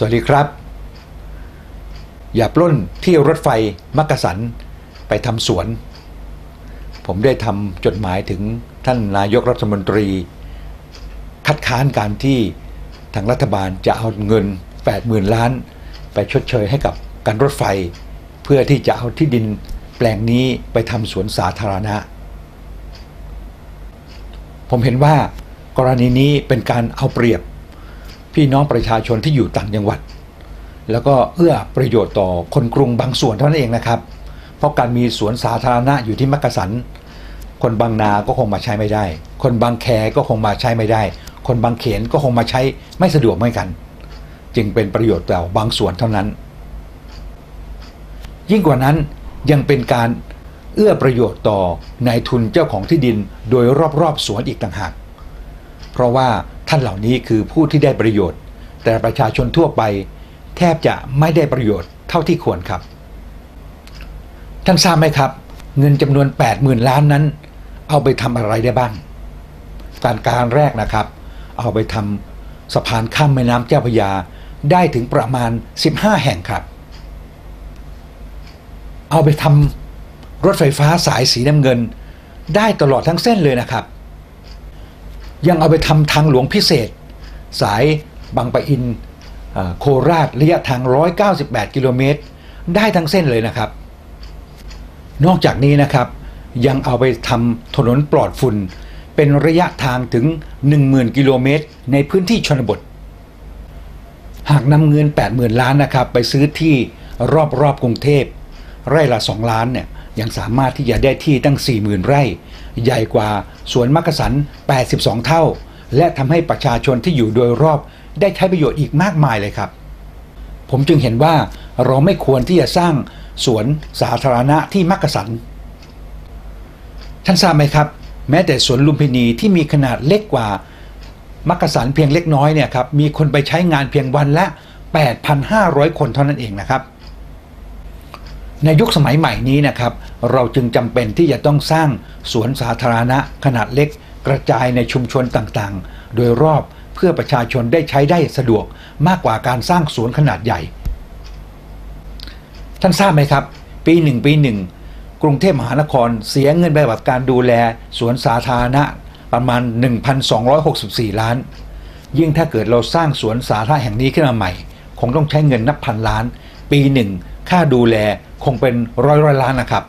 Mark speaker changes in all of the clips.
Speaker 1: สวัสดีครับ อย่าปล้นที่รถไฟมักกะสันไปทำสวน ผมได้ทำจดหมายถึงท่านนายกรัฐมนตรี คัดค้านการที่ทางรัฐบาลจะเอาเงิน 80,000 ล้าน ไปชดเชยให้กับการรถไฟ เพื่อที่จะเอาที่ดินแปลงนี้ไปทำสวนสาธารณะ ผมเห็นว่ากรณีนี้เป็นการเอาเปรียบ พี่น้องประชาชนที่อยู่ต่างจังหวัด แล้วก็เอื้อประโยชน์ต่อคนกรุงบางส่วนเท่านั้นเองนะครับ เพราะการมีสวนสาธารณะอยู่ที่มักกะสัน คนบางนาก็คงมาใช้ไม่ได้ คนบางแคก็คงมาใช้ไม่ได้ คนบางเขนก็คงมาใช้ไม่สะดวกเหมือนกัน จึงเป็นประโยชน์แต่บางส่วนเท่านั้น ยิ่งกว่านั้นยังเป็นการเอื้อประโยชน์ต่อ นายทุนเจ้าของที่ดินโดยรอบๆสวนอีกต่างหาก เพราะว่าท่านเหล่านี้คือผู้ที่ได้ประโยชน์ แต่ประชาชนทั่วไป แทบจะไม่ได้ประโยชน์เท่าที่ควรครับ ท่านทราบไหมครับ เงินจำนวน 80,000 ล้านนั้น เอาไปทำอะไรได้บ้าง การการแรกนะครับ เอาไปทำสะพานข้ามแม่น้ำเจ้าพระยาได้ถึงประมาณ 15 แห่งครับ เอาไปทำรถไฟฟ้าสายสีน้ำเงิน ได้ตลอดทั้งเส้นเลยนะครับ ยังเอาไปทำทางหลวงพิเศษ สายบางปะอินโคราชระยะทาง 198 กิโลเมตร ได้ทั้งเส้นเลยนะครับ นอกจากนี้นะครับ ยังเอาไปทำถนนปลอดฝุ่น เป็นระยะทางถึง 10,000 กิโลเมตร ในพื้นที่ชนบท หากนำเงิน 80,000 ล้านนะครับ ไปซื้อที่รอบๆกรุงเทพ ไร่ละ 2 ล้านเนี่ย ยังสามารถที่จะได้ที่ตั้ง 40,000 ไร่ ใหญ่กว่าสวนมักกะสัน 82 เท่า และทำให้ประชาชนที่อยู่โดยรอบได้ใช้ประโยชน์อีกมากมายเลยครับ ผมจึงเห็นว่าเราไม่ควรที่จะสร้างสวนสาธารณะที่มักกะสัน ท่านทราบไหมครับ แม้แต่สวนลุมพินีที่มีขนาดเล็กกว่ามักกะสันเพียงเล็กน้อยเนี่ยครับมีคนไปใช้งานเพียงวันละ 8,500 คนเท่านั้นเองนะครับ ในยุคสมัยใหม่นี้นะครับ เราจึงจำเป็นที่จะต้องสร้างสวนสาธารณะขนาดเล็ก กระจายในชุมชนต่างๆ โดยรอบเพื่อประชาชนได้ใช้ได้สะดวกมากกว่าการสร้างสวนขนาดใหญ่ ท่านทราบไหมครับ ปีหนึ่งปีหนึ่งกรุงเทพมหานครเสียเงินไปกับการดูแลสวนสาธารณะประมาณ 1,264 ล้าน ยิ่งถ้าเกิดเราสร้างสวนสาธารณะแห่งนี้ขึ้นมาใหม่ คงต้องใช้เงินนับพันล้าน ปีหนึ่งค่าดูแล คงเป็นร้อยร้อยล้านนะครับ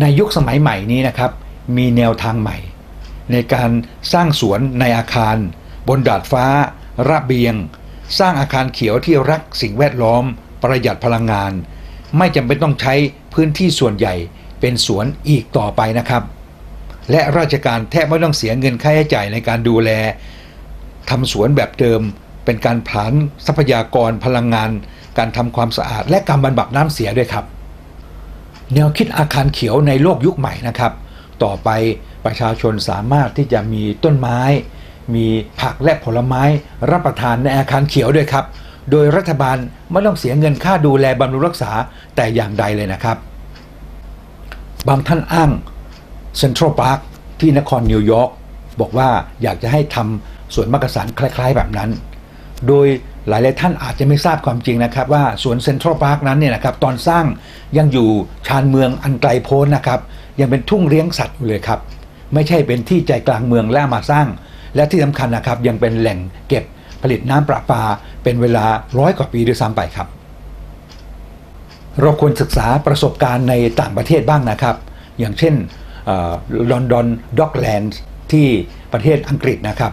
Speaker 1: ในยุคสมัยใหม่นี้นะครับ มีแนวทางใหม่ ในการสร้างสวนในอาคาร บนดาดฟ้า ระเบียง สร้างอาคารเขียวที่รักสิ่งแวดล้อม ประหยัดพลังงาน ไม่จำเป็นต้องใช้พื้นที่ส่วนใหญ่เป็นสวนอีกต่อไปนะครับ และราชการแทบไม่ต้องเสียเงินค่าใช้จ่ายในการดูแลทำสวนแบบเดิมเป็นการผลานทรัพยากรพลังงาน การทำความสะอาด และการบรรบัดน้ำเสียด้วยครับ แนวคิดอาคารเขียวในโลกยุคใหม่นะครับ ต่อไปประชาชนสามารถที่จะมีต้นไม้ มีผักและผลไม้รับประทานในอาคารเขียวด้วยครับ โดยรัฐบาลไม่ต้องเสียเงินค่าดูแลบำรุงรักษาแต่อย่างใดเลยนะครับ บางท่านอ้างเซ็นทรัลพาร์คที่นครนิวยอร์กบอกว่าอยากจะให้ทำสวนมักกะสันคล้าย ๆ แบบนั้น โดยหลายๆท่านอาจจะไม่ทราบความจริงนะครับ ว่าสวนเซ็นทรัลพาร์คนั้นเนี่ยนะครับตอนสร้างยังอยู่ชานเมืองอันไกลโพ้นนะครับ ยังเป็นทุ่งเลี้ยงสัตว์อยู่เลยครับ ไม่ใช่เป็นที่ใจกลางเมืองแล้วมาสร้าง และที่สำคัญนะครับยังเป็นแหล่งเก็บผลิตน้ำประปา เป็นเวลาร้อยกว่าปีด้วยซ้ำไปครับ เราควรศึกษาประสบการณ์ในต่างประเทศบ้างนะครับ อย่างเช่นลอนดอนด็อกแลนด์ที่ประเทศอังกฤษนะครับ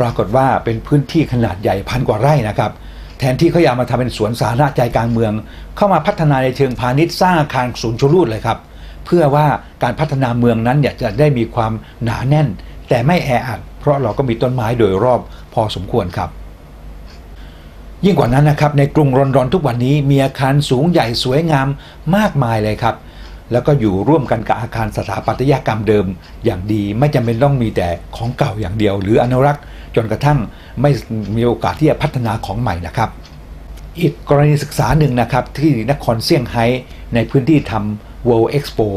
Speaker 1: ปรากฏว่าเป็นพื้นที่ขนาดใหญ่พันกว่าไร่นะครับ แทนที่เขาอยากมาทำเป็นสวนสาธารณะใจกลางเมือง เข้ามาพัฒนาในเชิงพาณิชย์สร้างอาคารศูนย์ชนรูดเลยครับ เพื่อว่าการพัฒนาเมืองนั้นเนี่ยจะได้มีความหนาแน่น แต่ไม่แออัดเพราะเราก็มีต้นไม้โดยรอบพอสมควรครับ ยิ่งกว่านั้นนะครับในกรุงลอนดอนทุกวันนี้มีอาคารสูงใหญ่สวยงามมากมายเลยครับ แล้วก็อยู่ร่วมกันกับอาคารสถาปัตยกรรมเดิมอย่างดี ไม่จำเป็นต้องมีแต่ของเก่าอย่างเดียว หรืออนุรักษ์จนกระทั่งไม่มีโอกาสที่จะพัฒนาของใหม่นะครับ อีกกรณีศึกษาหนึ่งนะครับที่นครเซี่ยงไฮ้ในพื้นที่ทำ World Expo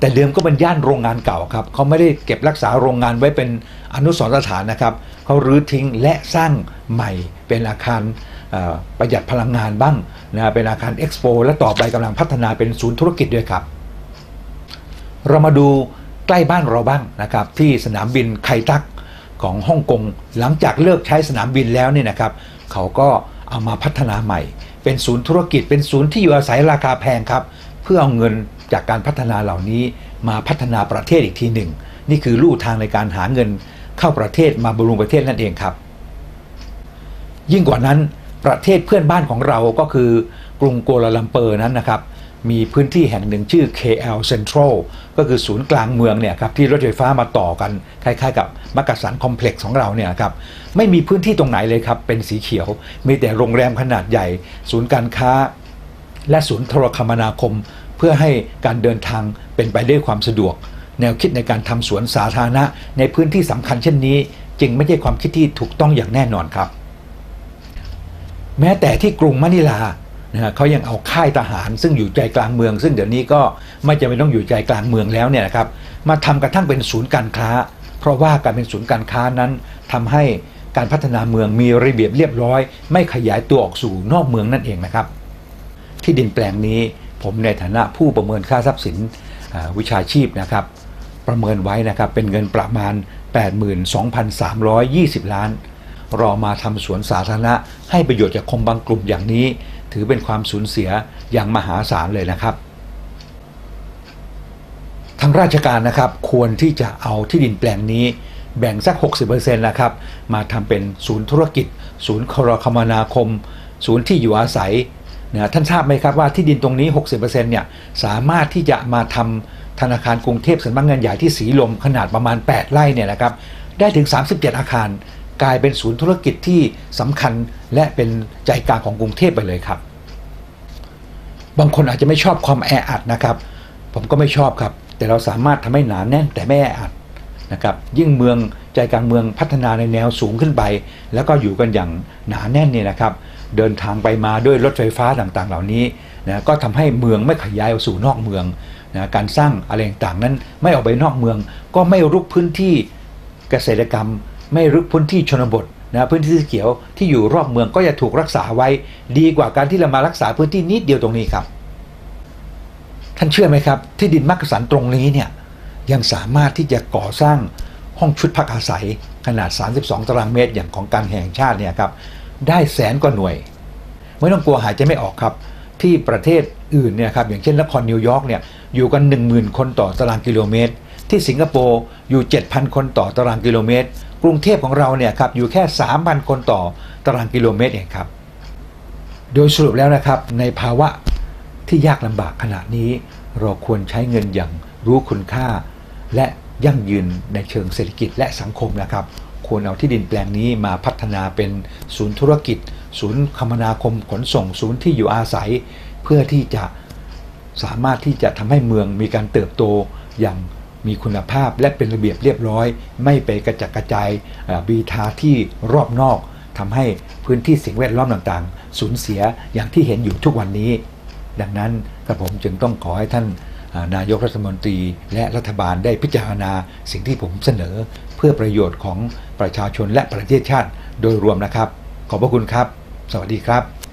Speaker 1: แต่เดิมก็เป็นย่านโรงงานเก่าครับเขาไม่ได้เก็บรักษาโรงงานไว้เป็นอนุสรณ์สถานนะครับเขารื้อทิ้งและสร้างใหม่เป็นอาคารประหยัดพลังงานบ้างนะเป็นอาคารเอ็กซ์โปและต่อไปกำลังพัฒนาเป็นศูนย์ธุรกิจด้วยครับ เรามาดูใกล้บ้านเราบ้างนะครับที่สนามบินไคตักของฮ่องกงหลังจากเลิกใช้สนามบินแล้วเนี่ยนะครับ เขาก็เอามาพัฒนาใหม่ เป็นศูนย์ธุรกิจเป็นศูนย์ที่อยู่อาศัยราคาแพงครับ เพื่อเอาเงินจากการพัฒนาเหล่านี้มาพัฒนาประเทศอีกทีหนึ่ง นี่คือลู่ทางในการหาเงินเข้าประเทศมาบำรุงประเทศนั่นเองครับ ยิ่งกว่านั้นประเทศเพื่อนบ้านของเราก็คือกรุงกัวลาลัมเปอร์นั้นนะครับ มีพื้นที่แห่งหนึ่งชื่อ KL Central ก็คือศูนย์กลางเมืองเนี่ยครับที่รถไฟฟ้ามาต่อกัน คล้ายๆ กับมักกะสันคอมเพล็กซ์ของเราเนี่ยครับไม่มีพื้นที่ตรงไหนเลยครับ เป็นสีเขียว มีแต่โรงแรมขนาดใหญ่ ศูนย์การค้า และศูนย์โทรคมนาคม เพื่อให้การเดินทางเป็นไปด้วยความสะดวก แนวคิดในการทำสวนสาธารณะ ในพื้นที่สำคัญเช่นนี้ จึงไม่ใช่ความคิดที่ถูกต้องอย่างแน่นอนครับ แม้แต่ที่กรุงมะนิลา นะฮะเขายังเอาค่ายทหาร ซึ่งอยู่ใจกลางเมือง ซึ่งเดี๋ยวนี้ก็ไม่จำเป็นต้องอยู่ใจกลางเมืองแล้วเนี่ยนะครับมาทำกระทั่งเป็นศูนย์การค้า เพราะว่าการเป็นศูนย์การค้านั้นทำให้การพัฒนาเมืองมีระเบียบเรียบร้อย ไม่ขยายตัวออกสู่นอกเมืองนั่นเองนะครับ ที่ดินแปลงนี้ผมในฐานะผู้ประเมินค่าทรัพย์สินวิชาชีพนะครับ ประเมินไว้นะครับเป็นเงินประมาณ 82,320 ล้าน รอมาทำสวนสาธารณะให้ประโยชน์จากคนบางกลุ่มอย่างนี้ ถือเป็นความสูญเสียอย่างมหาศาลเลยนะครับทางราชการนะครับควรที่จะเอาที่ดินแปลงนี้แบ่งสัก 60%นะครับมาทำเป็นศูนย์ธุรกิจ ศูนย์ครคมนาคม ศูนย์ที่อยู่อาศัยนะท่านทราบไหมครับว่าที่ดินตรงนี้ 60%เนี่ยสามารถที่จะมาทำธนาคารกรุงเทพสำนักงานใหญ่ที่สีลมขนาดประมาณ 8 ไร่เนี่ยนะครับได้ถึง 37 อาคาร กลายเป็นศูนย์ธุรกิจที่สำคัญและเป็นใจกลางของกรุงเทพไปเลยครับ บางคนอาจจะไม่ชอบความแออัดนะครับ ผมก็ไม่ชอบครับ แต่เราสามารถทำให้หนาแน่นแต่ไม่แออัดนะครับยิ่งเมืองใจกลางเมืองพัฒนาในแนวสูงขึ้นไป แล้วก็อยู่กันอย่างหนาแน่นเนี่ยนะครับ เดินทางไปมาด้วยรถไฟฟ้าต่างๆ เหล่านี้นะก็ทำให้เมืองไม่ขยายออกสู่นอกเมืองนะการสร้างอะไรต่างๆนั้นไม่ออกไปนอกเมือง ก็ไม่รุกพื้นที่เกษตรกรรม ไม่รุกพื้นที่ชนบทนะพื้นที่สีเขียวที่อยู่รอบเมืองก็จะถูกรักษาไว้ ดีกว่าการที่เรามารักษาพื้นที่นิดเดียวตรงนี้ครับ ท่านเชื่อไหมครับ ที่ดินมักกะสันตรงนี้เนี่ยยังสามารถที่จะก่อสร้างห้องชุดพักอาศัยขนาด 32 ตารางเมตรอย่างของการแห่งชาติเนี่ยครับได้แสนกว่าหน่วย ไม่ต้องกลัวหายใจไม่ออกครับ ที่ประเทศอื่นเนี่ยครับอย่างเช่นนครนิวยอร์กเนี่ยอยู่กัน 10,000 คนต่อตารางกิโลเมตร ที่สิงคโปร์อยู่ 7,000 คนต่อตารางกิโลเมตร กรุงเทพของเราเนี่ยครับอยู่แค่ 3,000 คนต่อตารางกิโลเมตรเองครับ โดยสรุปแล้วนะครับในภาวะที่ยากลำบากขนาดนี้ เราควรใช้เงินอย่างรู้คุณค่า และยั่งยืนในเชิงเศรษฐกิจและสังคมนะครับ ควรเอาที่ดินแปลงนี้มาพัฒนาเป็นศูนย์ธุรกิจ ศูนย์คมนาคมขนส่ง ศูนย์ที่อยู่อาศัย เพื่อที่จะสามารถที่จะทำให้เมืองมีการเติบโตอย่าง มีคุณภาพและเป็นระเบียบเรียบร้อย ไม่ไปกระจัดกระจายบีทาที่รอบนอกทำให้พื้นที่สิ่งแวดล้อมต่างๆ สูญเสียอย่างที่เห็นอยู่ทุกวันนี้ ดังนั้นกระผมจึงต้องขอให้ท่านนายกรัฐมนตรีและรัฐบาลได้พิจารณาสิ่งที่ผมเสนอ เพื่อประโยชน์ของประชาชนและประเทศชาติโดยรวมนะครับ ขอบพระคุณครับ สวัสดีครับ